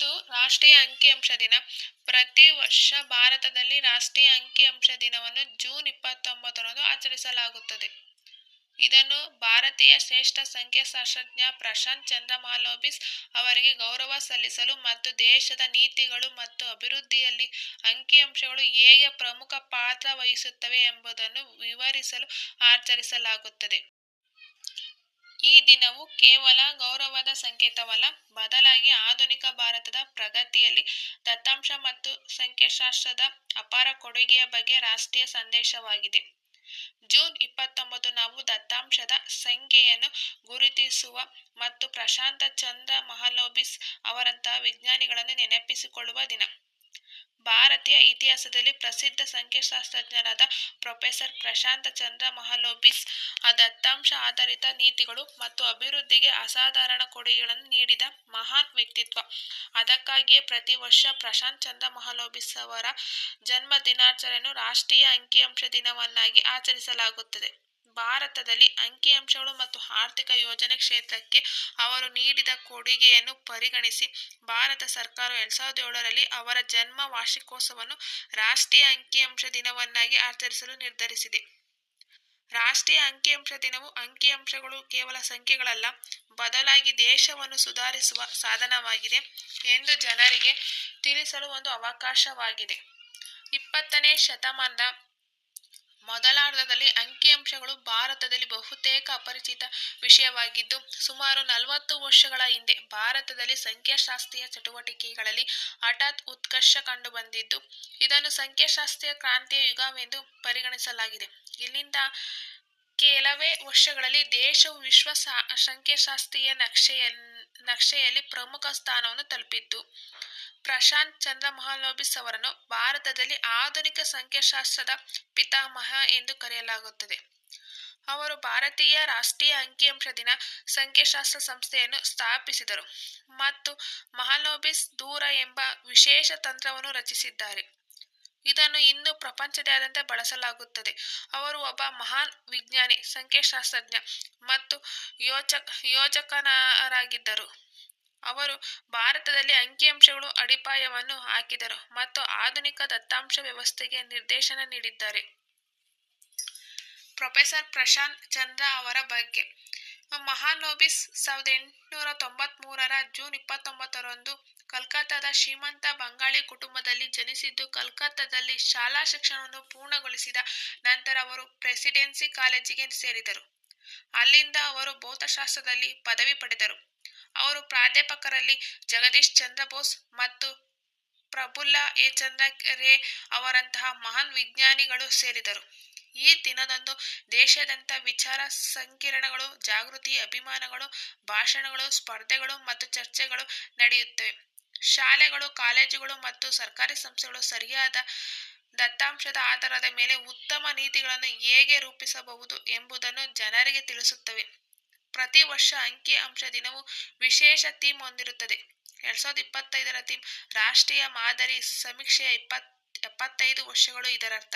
ಇಂದು ರಾಷ್ಟ್ರೀಯ ಅಂಕಿಅಂಶ ದಿನ. ಪ್ರತಿ ವರ್ಷ ಭಾರತದಲ್ಲಿ ರಾಷ್ಟ್ರೀಯ ಅಂಕಿಅಂಶ ದಿನವನ್ನು ಜೂನ್ ಇಪ್ಪತ್ತೊಂಬತ್ತರಂದು ಆಚರಿಸಲಾಗುತ್ತದೆ. ಇದನ್ನು ಭಾರತೀಯ ಶ್ರೇಷ್ಠ ಸಂಖ್ಯಾಶಾಸ್ತ್ರಜ್ಞ ಪ್ರಶಾಂತ್ ಚಂದ್ರ ಮಾಲೋಬಿಸ್ ಅವರಿಗೆ ಗೌರವ ಸಲ್ಲಿಸಲು ಮತ್ತು ದೇಶದ ನೀತಿಗಳು ಮತ್ತು ಅಭಿವೃದ್ಧಿಯಲ್ಲಿ ಅಂಕಿಅಂಶಗಳು ಹೇಗೆ ಪ್ರಮುಖ ಪಾತ್ರ ವಹಿಸುತ್ತವೆ ಎಂಬುದನ್ನು ವಿವರಿಸಲು ಆಚರಿಸಲಾಗುತ್ತದೆ. ಈ ದಿನವು ಕೇವಲ ಗೌರವದ ಸಂಕೇತವಲ್ಲ, ಬದಲಾಗಿ ಆಧುನಿಕ ಭಾರತದ ಪ್ರಗತಿಯಲ್ಲಿ ದತ್ತಾಂಶ ಮತ್ತು ಸಂಖ್ಯಾಶಾಸ್ತ್ರದ ಅಪಾರ ಕೊಡುಗೆಯ ಬಗ್ಗೆ ರಾಷ್ಟ್ರೀಯ ಸಂದೇಶವಾಗಿದೆ. ಜೂನ್ ಇಪ್ಪತ್ತೊಂಬತ್ತು ನಾವು ದತ್ತಾಂಶದ ಸಂಖ್ಯೆಯನ್ನು ಗುರುತಿಸುವ ಮತ್ತು ಪ್ರಶಾಂತ ಚಂದ್ರ ಮಹಾಲೋಬಿಸ್ ಅವರಂತಹ ವಿಜ್ಞಾನಿಗಳನ್ನು ನೆನಪಿಸಿಕೊಳ್ಳುವ ದಿನ. ಭಾರತೀಯ ಇತಿಹಾಸದಲ್ಲಿ ಪ್ರಸಿದ್ಧ ಸಂಖ್ಯಾಶಾಸ್ತ್ರಜ್ಞರಾದ ಪ್ರೊಫೆಸರ್ ಪ್ರಶಾಂತ ಚಂದ್ರ ಮಹಾಲೋಬಿಸ್ ದತ್ತಾಂಶ ಆಧಾರಿತ ನೀತಿಗಳು ಮತ್ತು ಅಭಿವೃದ್ಧಿಗೆ ಅಸಾಧಾರಣ ಕೊಡುಗೆಗಳನ್ನು ನೀಡಿದ ಮಹಾನ್ ವ್ಯಕ್ತಿತ್ವ. ಅದಕ್ಕಾಗಿಯೇ ಪ್ರತಿ ವರ್ಷ ಪ್ರಶಾಂತ್ ಚಂದ್ರ ಮಹಾಲೋಬಿಸ್ ಅವರ ಜನ್ಮ ದಿನಾಚರಣೆಯನ್ನು ರಾಷ್ಟ್ರೀಯ ಅಂಕಿಅಂಶ ದಿನವನ್ನಾಗಿ ಆಚರಿಸಲಾಗುತ್ತದೆ. ಭಾರತದಲ್ಲಿ ಅಂಕಿಅಂಶಗಳು ಮತ್ತು ಆರ್ಥಿಕ ಯೋಜನೆ ಕ್ಷೇತ್ರಕ್ಕೆ ಅವರು ನೀಡಿದ ಕೊಡುಗೆಯನ್ನು ಪರಿಗಣಿಸಿ, ಭಾರತ ಸರ್ಕಾರವು ಎರಡ್ ಸಾವಿರದ ಏಳರಲ್ಲಿ ಅವರ ಜನ್ಮ ವಾರ್ಷಿಕೋತ್ಸವವನ್ನು ರಾಷ್ಟ್ರೀಯ ಅಂಕಿಅಂಶ ದಿನವನ್ನಾಗಿ ಆಚರಿಸಲು ನಿರ್ಧರಿಸಿದೆ. ರಾಷ್ಟ್ರೀಯ ಅಂಕಿಅಂಶ ದಿನವು ಅಂಕಿಅಂಶಗಳು ಕೇವಲ ಸಂಖ್ಯೆಗಳಲ್ಲ, ಬದಲಾಗಿ ದೇಶವನ್ನು ಸುಧಾರಿಸುವ ಸಾಧನವಾಗಿದೆ ಎಂದು ಜನರಿಗೆ ತಿಳಿಸಲು ಒಂದು ಅವಕಾಶವಾಗಿದೆ. ಇಪ್ಪತ್ತನೇ ಶತಮಾನದ ಮೊದಲಾರ್ಧದಲ್ಲಿ ಅಂಕಿಅಂಶಗಳು ಭಾರತದಲ್ಲಿ ಬಹುತೇಕ ಅಪರಿಚಿತ ವಿಷಯವಾಗಿದ್ದು, ಸುಮಾರು ನಲವತ್ತು ವರ್ಷಗಳ ಹಿಂದೆ ಭಾರತದಲ್ಲಿ ಸಂಖ್ಯಾಶಾಸ್ತ್ರೀಯ ಚಟುವಟಿಕೆಗಳಲ್ಲಿ ಹಠಾತ್ ಉತ್ಕರ್ಷ ಕಂಡುಬಂದಿದ್ದು, ಇದನ್ನು ಸಂಖ್ಯಾಶಾಸ್ತ್ರೀಯ ಕ್ರಾಂತಿಯ ಯುಗವೆಂದು ಪರಿಗಣಿಸಲಾಗಿದೆ. ಇಲ್ಲಿಂದ ಕೆಲವೇ ವರ್ಷಗಳಲ್ಲಿ ದೇಶವು ವಿಶ್ವ ಸಂಖ್ಯಾಶಾಸ್ತ್ರೀಯ ನಕ್ಷೆಯ ನಕ್ಷೆಯಲ್ಲಿ ಪ್ರಮುಖ ಸ್ಥಾನವನ್ನು ತಲುಪಿತ್ತು. ಪ್ರಶಾಂತ್ ಚಂದ್ರ ಮಹಾಲೋಬಿಸ್ ಅವರನ್ನು ಭಾರತದಲ್ಲಿ ಆಧುನಿಕ ಸಂಖ್ಯಾಶಾಸ್ತ್ರದ ಪಿತಾಮಹ ಎಂದು ಕರೆಯಲಾಗುತ್ತದೆ. ಅವರು ಭಾರತೀಯ ರಾಷ್ಟ್ರೀಯ ಅಂಕಿಅಂಶ ದಿನ ಸಂಖ್ಯಾಶಾಸ್ತ್ರ ಸಂಸ್ಥೆಯನ್ನು ಸ್ಥಾಪಿಸಿದರು ಮತ್ತು ಮಹಾಲೋಬಿಸ್ ದೂರ ಎಂಬ ವಿಶೇಷ ತಂತ್ರವನ್ನು ರಚಿಸಿದ್ದಾರೆ. ಇದನ್ನು ಇಂದು ಪ್ರಪಂಚದಾದ್ಯಂತ ಬಳಸಲಾಗುತ್ತದೆ. ಅವರು ಒಬ್ಬ ಮಹಾನ್ ವಿಜ್ಞಾನಿ, ಸಂಖ್ಯಾಶಾಸ್ತ್ರಜ್ಞ ಮತ್ತು ಯೋಚಕ ಯೋಜಕರಾಗಿದ್ದರು ಅವರು ಭಾರತದಲ್ಲಿ ಅಂಕಿಅಂಶಗಳು ಅಡಿಪಾಯವನ್ನು ಹಾಕಿದರು ಮತ್ತು ಆಧುನಿಕ ದತ್ತಾಂಶ ವ್ಯವಸ್ಥೆಗೆ ನಿರ್ದೇಶನ ನೀಡಿದ್ದಾರೆ. ಪ್ರೊಫೆಸರ್ ಪ್ರಶಾಂತ್ ಚಂದ್ರ ಅವರ ಬಗ್ಗೆ. ಮಹಾನೋಬಿಸ್ ಸಾವಿರದ ಎಂಟುನೂರ ತೊಂಬತ್ತ್ ಮೂರರ ಜೂನ್ ಇಪ್ಪತ್ತೊಂಬತ್ತರಂದು ಕಲ್ಕತ್ತಾದ ಶ್ರೀಮಂತ ಬಂಗಾಳಿ ಕುಟುಂಬದಲ್ಲಿ ಜನಿಸಿದ್ದು ಕಲ್ಕತ್ತಾದಲ್ಲಿ ಶಾಲಾ ಶಿಕ್ಷಣವನ್ನು ಪೂರ್ಣಗೊಳಿಸಿದ ನಂತರ ಅವರು ಪ್ರೆಸಿಡೆನ್ಸಿ ಕಾಲೇಜಿಗೆ ಸೇರಿದರು. ಅಲ್ಲಿಂದ ಅವರು ಭೌತಶಾಸ್ತ್ರದಲ್ಲಿ ಪದವಿ ಪಡೆದರು. ಅವರು ಪ್ರಾಧ್ಯಾಪಕರಲ್ಲಿ ಜಗದೀಶ್ ಚಂದ್ರ ಬೋಸ್ ಮತ್ತು ಪ್ರಫುಲ್ಲ ಎ. ಚಂದ್ರ ರೇ ಅವರಂತಹ ಮಹಾನ್ ವಿಜ್ಞಾನಿಗಳು ಸೇರಿದರು. ಈ ದಿನದಂದು ದೇಶಾದ್ಯಂತ ವಿಚಾರ ಸಂಕಿರಣಗಳು, ಜಾಗೃತಿ ಅಭಿಮಾನಗಳು, ಭಾಷಣಗಳು, ಸ್ಪರ್ಧೆಗಳು ಮತ್ತು ಚರ್ಚೆಗಳು ನಡೆಯುತ್ತವೆ ಶಾಲೆಗಳು, ಕಾಲೇಜುಗಳು ಮತ್ತು ಸರ್ಕಾರಿ ಸಂಸ್ಥೆಗಳು ಸರಿಯಾದ ದತ್ತಾಂಶದ ಆಧಾರದ ಮೇಲೆ ಉತ್ತಮ ನೀತಿಗಳನ್ನು ಹೇಗೆ ರೂಪಿಸಬಹುದು ಎಂಬುದನ್ನು ಜನರಿಗೆ ತಿಳಿಸುತ್ತವೆ. ಪ್ರತಿ ವರ್ಷ ಅಂಕಿ ಅಂಶ ದಿನವು ವಿಶೇಷ ಥೀಮ್ ಹೊಂದಿರುತ್ತದೆ. ಎರಡ್ ಸಾವಿರದ ಇಪ್ಪತ್ತೈದರ ಥೀಮ್ ರಾಷ್ಟ್ರೀಯ ಮಾದರಿ ಸಮೀಕ್ಷೆಯ ಇಪ್ಪತ್ ಎಪ್ಪತ್ತೈದು ವರ್ಷಗಳು ಇದರರ್ಥ.